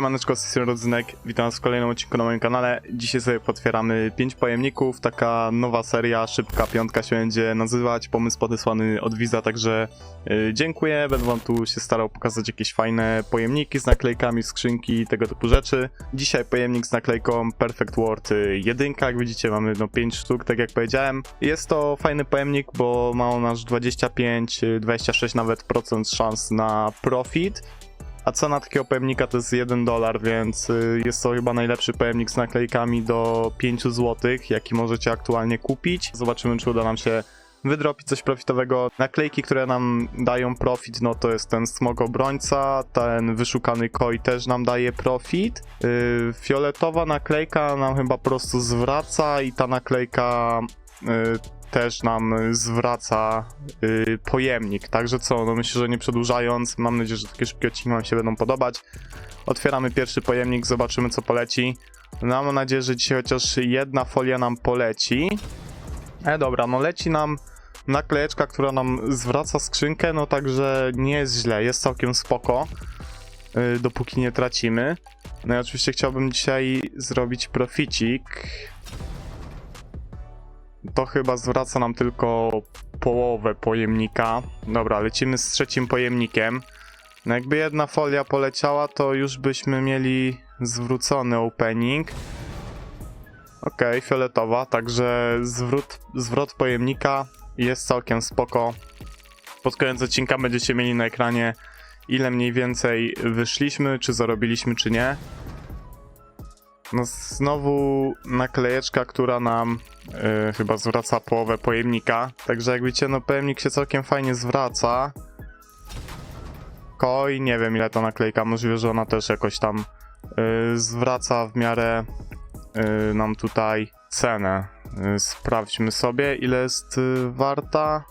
Maneczko, z Rodzynek, witam was w kolejnym odcinku na moim kanale. Dzisiaj sobie potwieramy 5 pojemników, taka nowa seria, szybka piątka się będzie nazywać, pomysł podesłany od Wiza, także yy, dziękuję, będę wam tu się starał pokazać jakieś fajne pojemniki z naklejkami, skrzynki, tego typu rzeczy. Dzisiaj pojemnik z naklejką Perfect World 1, jak widzicie mamy no 5 sztuk, tak jak powiedziałem. Jest to fajny pojemnik, bo ma on aż 25-26 nawet procent szans na profit. A cena takiego pojemnika to jest 1 dolar, więc y, jest to chyba najlepszy pojemnik z naklejkami do 5 zł, jaki możecie aktualnie kupić. Zobaczymy, czy uda nam się wydropić coś profitowego. Naklejki, które nam dają profit, no to jest ten smog obrońca, ten wyszukany koi też nam daje profit. Yy, fioletowa naklejka nam chyba po prostu zwraca i ta naklejka yy, też nam zwraca yy, pojemnik. Także co, no myślę, że nie przedłużając, mam nadzieję, że takie szybkie odcinki wam się będą podobać. Otwieramy pierwszy pojemnik, zobaczymy co poleci. No, mam nadzieję, że dzisiaj chociaż jedna folia nam poleci. E, dobra, no leci nam naklejeczka, która nam zwraca skrzynkę, no także nie jest źle, jest całkiem spoko, yy, dopóki nie tracimy. No i oczywiście chciałbym dzisiaj zrobić proficik. To chyba zwraca nam tylko połowę pojemnika. Dobra, lecimy z trzecim pojemnikiem. No jakby jedna folia poleciała, to już byśmy mieli zwrócony opening. Okej, fioletowa, także zwrót, zwrot pojemnika jest całkiem spoko. Pod koniec odcinka będziecie mieli na ekranie ile mniej więcej wyszliśmy, czy zarobiliśmy, czy nie. No znowu naklejeczka, która nam yy, chyba zwraca połowę pojemnika. Także jak widzicie, no pojemnik się całkiem fajnie zwraca. Koi, nie wiem ile ta naklejka, możliwe, że ona też jakoś tam yy, zwraca w miarę yy, nam tutaj cenę. Yy, sprawdźmy sobie, ile jest yy, warta.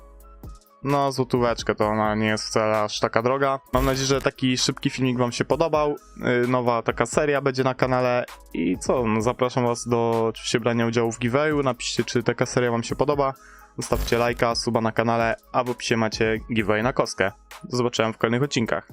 No, złotóweczkę, to ona nie jest wcale aż taka droga. Mam nadzieję, że taki szybki filmik Wam się podobał. Yy, nowa taka seria będzie na kanale. I co, no, zapraszam Was do oczywiście brania udziału w giveawayu. Napiszcie, czy taka seria Wam się podoba. Zostawcie lajka, suba na kanale, a w opisie macie giveaway na kostkę. Do zobaczenia w kolejnych odcinkach.